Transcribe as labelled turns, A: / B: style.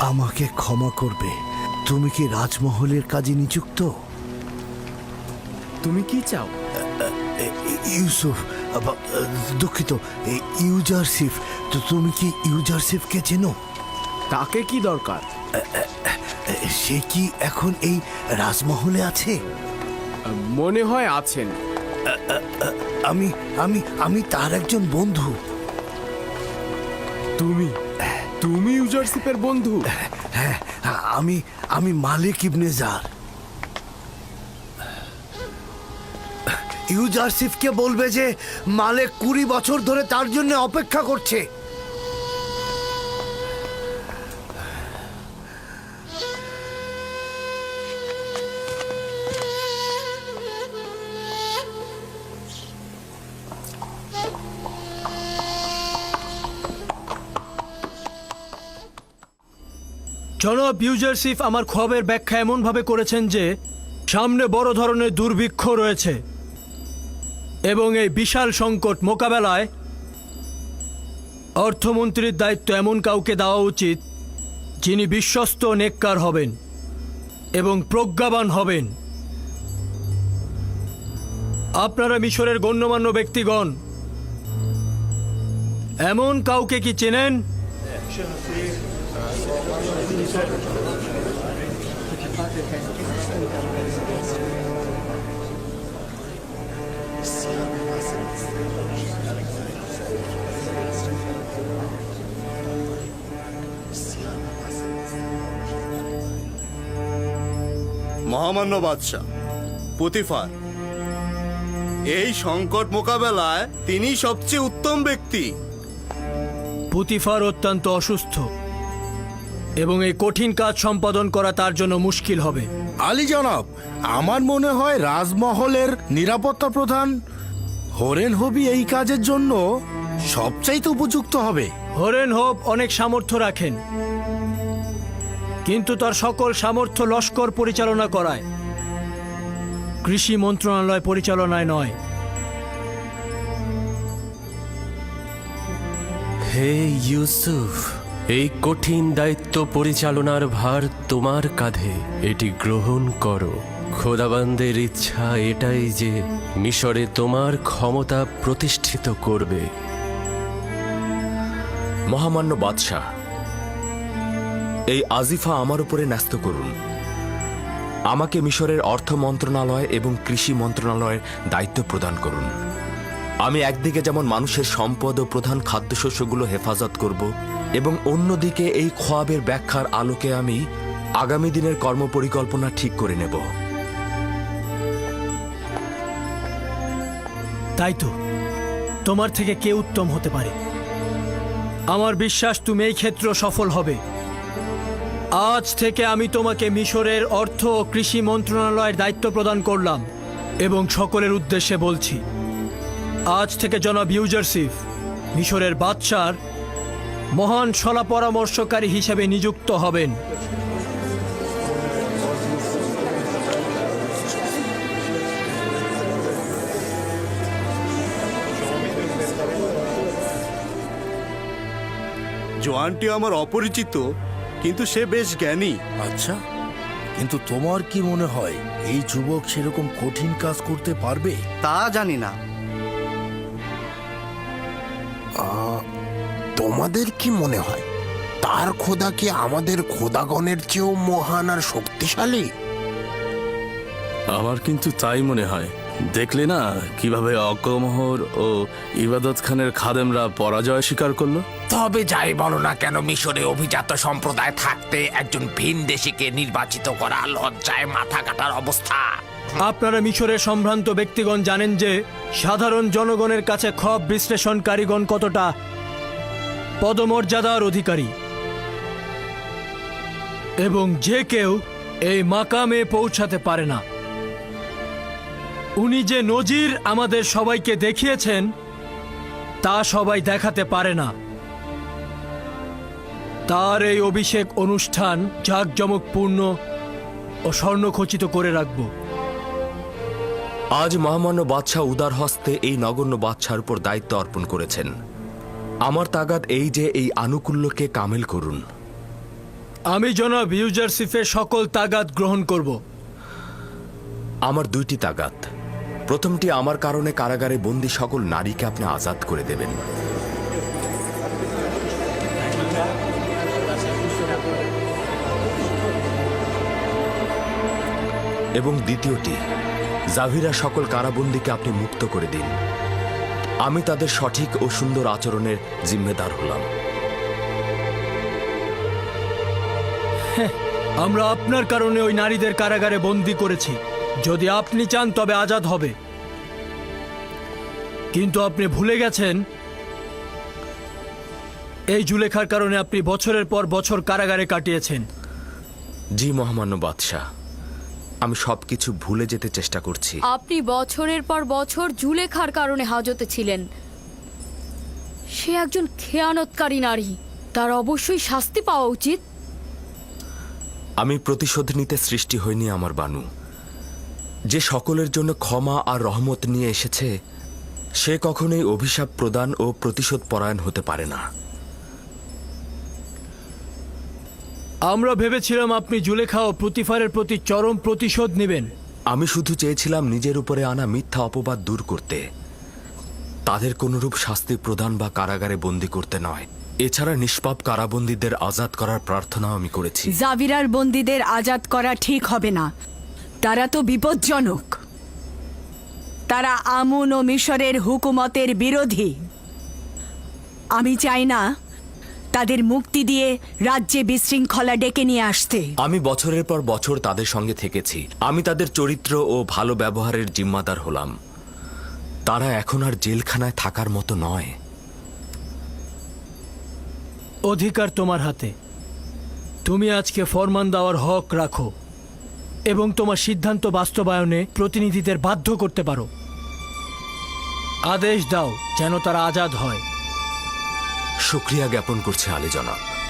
A: আমাকে ক্ষমা করবে। তুমি কি রাজমহলের কাজে নিযুক্ত?
B: তুমি কি চাও?
A: ইউসুফ দুঃখিত এ, ইউজারসিফ তো তুমি কি ইউজারসিফকে চেনো?
B: তাকে কি দরকার?
A: সে কি এখন এই রাজমহলে আছে?
B: মনে হয় আছেন।
A: আমি আমি আমি তার একজন বন্ধু।
B: তুমি? তুমি ইউজারশিপের বন্ধু?
A: হ্যাঁ আমি আমি মালিক ইবনে জার। ইউজারসিফকে বলবে যে মালিক কুড়ি বছর ধরে তার জন্য অপেক্ষা করছে।
C: জনাব ইউজারসিফ আমার খবরের ব্যাখ্যা এমনভাবে করেছেন যে, সামনে বড় ধরনের দুর্ভিক্ষ রয়েছে এবং এই বিশাল সংকট মোকাবেলায় অর্থমন্ত্রীর দায়িত্ব এমন কাউকে দেওয়া উচিত যিনি বিশ্বস্ত নেককার হবেন এবং প্রজ্ঞাবান হবেন। আপনারা মিশরের গণ্যমান্য ব্যক্তিগণ, এমন কাউকে কি চেনেন?
D: মহামান্য বাদশাহ পুতিফার। এই সংকট মোকাবেলায় তিনি সবচেয়ে উত্তম ব্যক্তি।
C: পুতিফার অত্যন্ত অসুস্থ। এবং এই কঠিন কাজ সম্পাদন করা তার জন্য মুশকিল হবে।
E: আলী জনাব আমার মনে হয় রাজমহলের নিরাপত্তা প্রধান হরেন হবি এই কাজের জন্য সবচাইতে উপযুক্ত হবে।
C: হরেন হোপ অনেক সামর্থ্য রাখেন কিন্তু তার সকল সামর্থ্য লস্কর পরিচালনা করায়। কৃষি মন্ত্রণালয় পরিচালনায় নয়।
F: হে ইউসুফ এই কঠিন দায়িত্ব পরিচালনার ভার তোমার কাঁধে। এটি গ্রহণ করো। খোদাবান্দের ইচ্ছা এটাই যে মিশরে তোমার ক্ষমতা প্রতিষ্ঠিত করবে।
G: মহামান্য বাদশাহ, এই আজিফা আমার উপরে ন্যস্ত করুন। আমাকে মিশরের অর্থ মন্ত্রণালয় এবং কৃষি মন্ত্রণালয়ের দায়িত্ব প্রদান করুন। আমি একদিকে যেমন মানুষের সম্পদ ও প্রধান খাদ্যশস্যগুলো হেফাজত করব এবং অন্যদিকে এই খোয়াবের ব্যাখ্যার আলোকে আমি আগামী দিনের কর্মপরিকল্পনা ঠিক করে নেব।
C: তাই তো। তোমার থেকে কে উত্তম হতে পারে? আমার বিশ্বাস তুমি এই ক্ষেত্র সফল হবে। আজ থেকে আমি তোমাকে মিশরের অর্থ ও কৃষি মন্ত্রণালয়ের দায়িত্ব প্রদান করলাম এবং সকলের উদ্দেশ্যে বলছি, আজ থেকে জনাব ইউজারসিফ মিশরের বাদশার মহান সলা পরামর্শকারী হিসেবে নিযুক্ত হবেন।
D: জোয়ানটি আমার অপরিচিত কিন্তু সে বেশ জ্ঞানী।
E: আচ্ছা কিন্তু তোমার কি মনে হয় এই যুবক সেরকম কঠিন কাজ করতে পারবে?
D: তা জানি না।
H: তোমাদের কি মনে হয়? তার খোদা কি আমাদের খোদাগণের চেয়েও মহান আর শক্তিশালী?
I: আমার কিন্তু তাই মনে হয়। দেখলে না কীভাবে অকমহর ও ইবাদত খানের খাদেমরা পরাজয় স্বীকার করল?
H: তবে যাই বলো না কেন মিশরে অভিজাত সম্প্রদায় থাকতে একজন ভিন দেশিকে নির্বাচিত করা লজ্জায় মাথা কাটার অবস্থা?
C: আপনারা মিশরের সম্ভ্রান্ত ব্যক্তিগণ জানেন যে সাধারণ জনগণের কাছে খব বিশ্লেষণকারীগণ কতটা পদমর্যাদার অধিকারী। এবং যে কেউ এই মাকামে পৌঁছাতে পারে না। উনি যে নজির আমাদের সবাইকে দেখিয়েছেন, তা সবাই দেখাতে পারে না। তার এই অভিষেক অনুষ্ঠান জাঁকজমকপূর্ণ ও স্বর্ণখচিত করে রাখব।
G: আজ মহামান্য বাদশাহ উদার হস্তে এই নগণ্য বাদশার উপর দায়িত্ব অর্পণ করেছেন। আমার তাগাদ এই যে এই আনুকূল্যকে কামেল করুন।
C: আমি জনাব ইউজারসিফের সকল তাগাদ গ্রহণ করব।
G: আমার দুইটি তাগাদ। প্রথমটি আমার কারণে কারাগারে বন্দি সকল নারীকে আপনি আজাদ করে দেবেন। এবং দ্বিতীয়টি জাভিরা সকল কারাবন্দীকে আপনি মুক্ত করে দিন। আমি তাদের সঠিক ও সুন্দর আচরণের জিম্মেদার হলাম।
C: আমরা আপনার কারণে ওই নারীদের কারাগারে বন্দি করেছি। যদি আপনি চান তবে আজাদ হবে। কিন্তু আপনি ভুলে গেছেন এই জুলেখার কারণে আপনি বছরের পর বছর কারাগারে কাটিয়েছেন।
G: জি মহামান্য বাদশাহ। আমি সবকিছু ভুলে যেতে চেষ্টা করছি।
J: আপনি বছরের পর বছর জুলেখার কারণে হাজতে ছিলেন। সে একজন খেয়ানতকারী নারী তার অবশ্যই শাস্তি পাওয়া উচিত।
G: আমি প্রতিশোধ নিতে সৃষ্টি হয়নি আমার বানু। যে সকলের জন্য ক্ষমা আর রহমত নিয়ে এসেছে সে কখনোই অভিশাপ প্রদান ও প্রতিশোধ পরায়ণ হতে পারে না।
C: আমরা ভেবেছিলাম আপনি জুলেখা ও প্রতিফারের প্রতি চরম প্রতিশোধ নেবেন।
G: আমি শুধু চেয়েছিলাম নিজের উপরে আনা মিথ্যা অপবাদ দূর করতে। তাদের কোনরূপ শাস্তি প্রদান বা কারাগারে বন্দি করতে নয়। এছাড়া নিষ্পাপ কারাবন্দীদের আজাদ করার প্রার্থনাও আমি করেছি।
K: জাভিরার বন্দীদের আজাদ করা ঠিক হবে না। তারা তো বিপজ্জনক। তারা আমুন ও মিশরের হুকুমতের বিরোধী। আমি চাই না তাদের মুক্তি দিয়ে রাজ্যে বিশৃঙ্খলা ডেকে নিয়ে আসতে।
G: আমি বছরের পর বছর তাদের সঙ্গে থেকেছি। আমি তাদের চরিত্র ও ভালো ব্যবহারের জিম্মাদার হলাম। তারা এখন আর জেলখানায় থাকার মতো নয়।
C: অধিকার তোমার হাতে। তুমি আজকে ফরমান দেওয়ার হক রাখো এবং তোমার সিদ্ধান্ত বাস্তবায়নে প্রতিনিধিদের বাধ্য করতে পারো। আদেশ দাও যেন তারা আজাদ হয়।
G: শুক্রিয়া জ্ঞাপন করছে আলী জনাব